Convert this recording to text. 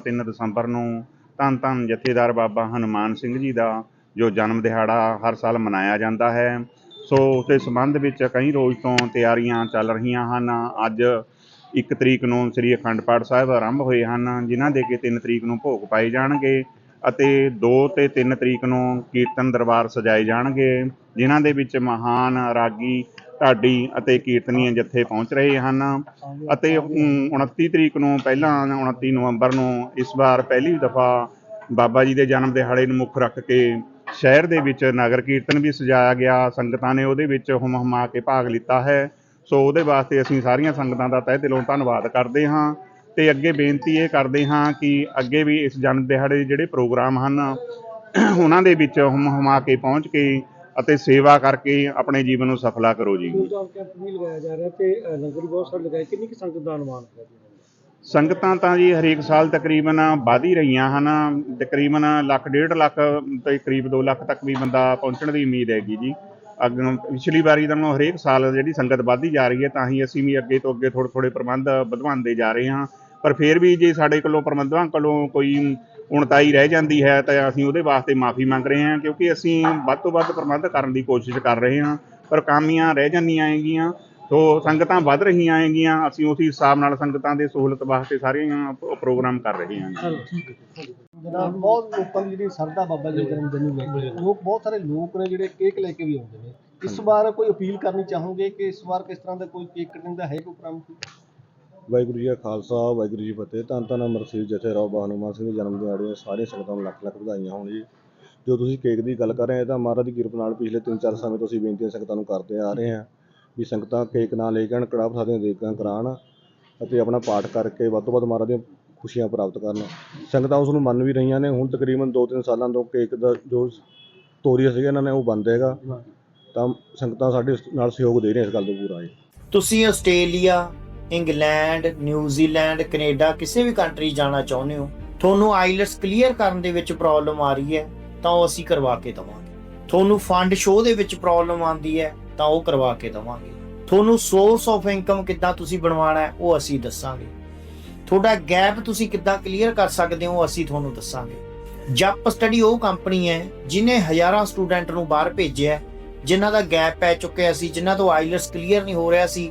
3 ਦਸੰਬਰ ਨੂੰ ਧੰਨ ਧੰਨ ਜਥੇਦਾਰ ਬਾਬਾ ਹਨੂਮਾਨ ਸਿੰਘ ਜੀ ਦਾ, ਜੋ ਜਨਮ ਦਿਹਾੜਾ ਹਰ ਸਾਲ ਮਨਾਇਆ ਜਾਂਦਾ ਹੈ। ਸੋ ਉਸ ਦੇ ਸੰਬੰਧ ਵਿੱਚ ਕਈ ਰੋਜ਼ ਤੋਂ ਤਿਆਰੀਆਂ ਚੱਲ ਰਹੀਆਂ ਹਨ। ਅੱਜ 1 ਤਰੀਕ ਨੂੰ ਸ੍ਰੀ ਅਖੰਡ ਪਾਠ ਸਾਹਿਬ ਆਰੰਭ ਹੋਏ ਹਨ, ਜਿਨ੍ਹਾਂ ਦੇ ਕਿ 3 ਤਰੀਕ ਨੂੰ ਭੋਗ ਪਾਏ ਜਾਣਗੇ ਅਤੇ 2 ਤੇ 3 ਤਰੀਕ ਨੂੰ ਕੀਰਤਨ ਦਰਬਾਰ ਸਜਾਏ ਜਾਣਗੇ, ਜਿਨ੍ਹਾਂ ਦੇ ਵਿੱਚ ਮਹਾਨ ਰਾਗੀ ਢਾਡੀ ਅਤੇ ਕੀਰਤਨੀਏ ਜੱਥੇ ਪਹੁੰਚ ਰਹੇ ਹਨ ਅਤੇ ਉਮ, 29 ਤਰੀਕ ਨੂੰ ਪਹਿਲਾਂ 29 ਨਵੰਬਰ ਨੂੰ ਇਸ ਵਾਰ ਪਹਿਲੀ ਦਫਾ ਬਾਬਾ ਜੀ ਦੇ ਜਨਮ ਦਿਹਾੜੇ ਨੂੰ ਮੁੱਖ ਰੱਖ ਕੇ ਸ਼ਹਿਰ ਦੇ ਵਿੱਚ ਨਗਰ ਕੀਰਤਨ ਵੀ ਸਜਾਇਆ ਗਿਆ। ਸੰਗਤਾਂ ਨੇ ਉਹਦੇ ਵਿੱਚ ਹੁਮ ਹੁਮਾ ਕੇ ਭਾਗ ਲਿੱਤਾ ਹੈ। ਸੋ ਉਹਦੇ ਵਾਸਤੇ ਅਸੀਂ ਸਾਰੀਆਂ ਸੰਗਤਾਂ ਦਾ ਤਹਿ ਦਿਲੋਂ ਧੰਨਵਾਦ ਕਰਦੇ ਹਾਂ ਤੇ ਅੱਗੇ ਬੇਨਤੀ ਇਹ ਕਰਦੇ ਹਾਂ ਕਿ ਅੱਗੇ ਵੀ ਇਸ ਜਨਮ ਦਿਹਾੜੇ ਜਿਹੜੇ ਪ੍ਰੋਗਰਾਮ ਹਨ ਉਹਨਾਂ ਦੇ ਵਿੱਚ ਹੁਮ ਹੁਮਾ ਕੇ ਪਹੁੰਚ ਕੇ ਅਤੇ ਸੇਵਾ ਕਰਕੇ ਆਪਣੇ ਜੀਵਨ ਨੂੰ ਸਫਲਾ ਕਰੋ ਜੀ। ਖੂਨਦਾਨ ਕੈਂਪ ਵੀ ਲਗਾਇਆ ਜਾ ਰਿਹਾ ਤੇ ਅ, ਲੰਗਰ ਵੀ ਬਹੁਤ ਸਾਰੇ ਲਗਾਏ। ਕਿੰਨੀ ਕੁ ਸੰਗਤ ਦਾ ਅਨੁਮਾਨ ਹੈ ਜੀ? ਸੰਗਤਾਂ ਤਾਂ ਜੀ ਹਰੇਕ ਸਾਲ ਤਕਰੀਬਨ ਵਧ ਹੀ ਰਹੀਆਂ ਹਨ। ਤਕਰੀਬਨ ਲੱਖ ਡੇਢ ਲੱਖ ਤੇ ਕਰੀਬ 2 ਲੱਖ ਤੱਕ ਵੀ ਬੰਦਾ ਪਹੁੰਚਣ ਦੀ ਉਮੀਦ ਹੈਗੀ ਜੀ। ਅੱਗੇ ਪਿਛਲੀ ਵਾਰੀ ਨਾਲੋਂ ਹਰੇਕ ਸਾਲ ਜਿਹੜੀ ਸੰਗਤ ਵੱਧਦੀ ਜਾ ਰਹੀ ਹੈ ਤਾਂ ਹੀ ਅਸੀਂ ਵੀ ਅੱਗੇ ਤੋਂ ਅੱਗੇ ਥੋੜ੍ਹੇ ਥੋੜ੍ਹੇ ਪ੍ਰਬੰਧ ਵਧਵਾਉਂਦੇ ਜਾ ਰਹੇ ਹਾਂ। ਪਰ ਫਿਰ ਵੀ ਜੇ ਸਾਡੇ ਕੋਲੋਂ ਪ੍ਰਬੰਧਕਾਂ ਕੋਲੋਂ ਕੋਈ ਉਣਤਾਈ ਰਹਿ ਜਾਂਦੀ ਹੈ ਤਾਂ ਅਸੀਂ ਉਹਦੇ ਵਾਸਤੇ ਮਾਫੀ ਮੰਗ ਰਹੇ ਹਾਂ ਕਿਉਂਕਿ ਅਸੀਂ ਵੱਧ ਤੋਂ ਵੱਧ ਪ੍ਰਬੰਧ ਕਰਨ ਦੀ ਕੋਸ਼ਿਸ਼ ਕਰ ਰਹੇ ਹਾਂ ਪਰ ਕਾਮੀਆਂ ਰਹਿ ਜਾਂਦੀਆਂ ਹੈਗੀਆਂ ਸੋ ਸੰਗਤਾਂ ਵੱਧ ਰਹੀਆਂ ਹੈਗੀਆਂ ਅਸੀਂ ਉਸੇ ਹਿਸਾਬ ਨਾਲ ਸੰਗਤਾਂ ਦੇ ਸਹੂਲਤ ਵਾਸਤੇ ਸਾਰੀਆਂ ਪ੍ਰੋਗਰਾਮ ਕਰ ਰਹੇ ਹਾਂ। ਜਨਾਬ ਬਹੁਤ ਲੋਕਾਂ ਦੀ ਜਿਹੜੀ ਸਰਦਾ ਬਾਬਾ ਜੀ ਦੇ ਜਨਮ ਦਿਨ ਨੂੰ ਲੋਕ ਬਹੁਤ ਸਾਰੇ ਲੋਕ ਨੇ ਜਿਹੜੇ ਕੇਕ ਲੈ ਕੇ ਵੀ ਆਉਂਦੇ ਨੇ। ਇਸ ਵਾਰ ਕੋਈ ਅਪੀਲ ਕਰਨੀ ਚਾਹੋਗੇ ਕਿ ਇਸ ਵਾਰ ਕਿਸ ਤਰ੍ਹਾਂ ਦਾ ਕੋਈ ਕੇਕ ਕਟਿੰਗ ਦਾ ਹੈ ਕੋਈ ਪ੍ਰੋਗਰਾਮ? ਵਾਹਿਗੁਰੂ ਜੀ ਕਾ ਖਾਲਸਾ ਵਾਹਿਗੁਰੂ ਜੀ ਫਤਿਹ। ਧੰਨ ਧੰਨ ਅਮਰਸੀਰ ਜਥੇ ਰਾਓ ਬਾਬਾ ਹਨੂੰਮਾਨ ਸਿੰਘ ਦੇ ਜਨਮ ਦਿਹਾੜੇ ਦੀਆਂ ਸਾਰੀਆਂ ਸੰਗਤਾਂ ਨੂੰ ਲੱਖ ਲੱਖ ਵਧਾਈਆਂ ਹੋਣ ਜੀ। ਜੋ ਤੁਸੀਂ ਕੇਕ ਦੀ ਗੱਲ ਕਰ ਰਹੇ ਹੋ ਇਹ ਤਾਂ ਮਹਾਰਾਜ ਦੀ ਕਿਰਪਾ ਨਾਲ ਪਿਛਲੇ 3-4 ਸਮੇਂ ਤੋਂ ਅਸੀਂ ਬੇਨਤੀਆਂ ਸੰਗਤਾਂ ਨੂੰ ਕਰਦੇ ਆ ਰਹੇ ਹਾਂ ਵੀ ਸੰਗਤਾਂ ਕੇਕ ਨਾ ਲੈ ਕੇ ਆਉਣ ਕੜਾਹ ਪ੍ਰਸਾਦੀਆਂ ਦੇਗਾਂ ਕਰਾਉਣ ਅਤੇ ਆਪਣਾ ਪਾਠ ਕਰਕੇ ਵੱਧ ਤੋਂ ਵੱਧ ਮਹਾਰਾਜ ਦੀਆਂ ਖੁਸ਼ੀਆਂ ਪ੍ਰਾਪਤ ਕਰਨ। ਸੰਗਤਾਂ ਉਸ ਨੂੰ ਮੰਨ ਵੀ ਰਹੀਆਂ ਨੇ ਹੁਣ ਤਕਰੀਬਨ 2-3 ਸਾਲਾਂ ਤੋਂ ਕੇਕ ਦਾ ਜੋ ਤੋਰੀਆ ਸੀਗਾ ਇਹਨਾਂ ਨੇ ਉਹ ਬੰਦ ਹੈਗਾ। ਤਾਂ ਸੰਗਤਾਂ ਸਾਡੇ ਨਾਲ ਸਹਿਯੋਗ ਦੇ ਰਹੀਆਂ ਇਸ ਗੱਲ ਤੋਂ ਪੂਰਾ ਜੀ। ਤੁਸੀਂ ਆਸਟ੍ਰੇਲੀਆ ਇੰਗਲੈਂਡ ਨਿਊਜ਼ੀਲੈਂਡ ਕੈਨੇਡਾ ਕਿਸੇ ਵੀ ਕੰਟਰੀ ਜਾਣਾ ਚਾਹੁੰਦੇ ਹੋ ਤੁਹਾਨੂੰ ਆਈਲਟਸ ਕਲੀਅਰ ਕਰਨ ਦੇ ਵਿੱਚ ਪ੍ਰੋਬਲਮ ਆ ਰਹੀ ਹੈ ਤਾਂ ਉਹ ਅਸੀਂ ਕਰਵਾ ਕੇ ਦਵਾਂਗੇ। ਤੁਹਾਨੂੰ ਫੰਡ ਸ਼ੋਅ ਦੇ ਵਿੱਚ ਪ੍ਰੋਬਲਮ ਆਉਂਦੀ ਹੈ ਤਾਂ ਉਹ ਕਰਵਾ ਕੇ ਦਵਾਂਗੇ। ਤੁਹਾਨੂੰ ਸੋਰਸ ਆਫ ਇਨਕਮ ਕਿੱਦਾਂ ਤੁਸੀਂ ਬਣਵਾਉਣਾ ਹੈ ਉਹ ਅਸੀਂ ਦੱਸਾਂਗੇ। ਤੁਹਾਡਾ ਗੈਪ ਤੁਸੀਂ ਕਿੱਦਾਂ ਕਲੀਅਰ ਕਰ ਸਕਦੇ ਹੋ ਉਹ ਅਸੀਂ ਤੁਹਾਨੂੰ ਦੱਸਾਂਗੇ। ਜੱਪ ਸਟੱਡੀ ਉਹ ਕੰਪਨੀ ਹੈ ਜਿਨੇ ਹਜ਼ਾਰਾਂ ਸਟੂਡੈਂਟ ਨੂੰ ਬਾਹਰ ਭੇਜਿਆ ਹੈ, ਜਿਨ੍ਹਾਂ ਦਾ ਗੈਪ ਪੈ ਚੁੱਕਿਆ ਸੀ ਜਿਨ੍ਹਾਂ ਤੋਂ ਆਈਲਟਸ ਕਲੀਅਰ ਨਹੀਂ ਹੋ ਰਿਹਾ ਸੀ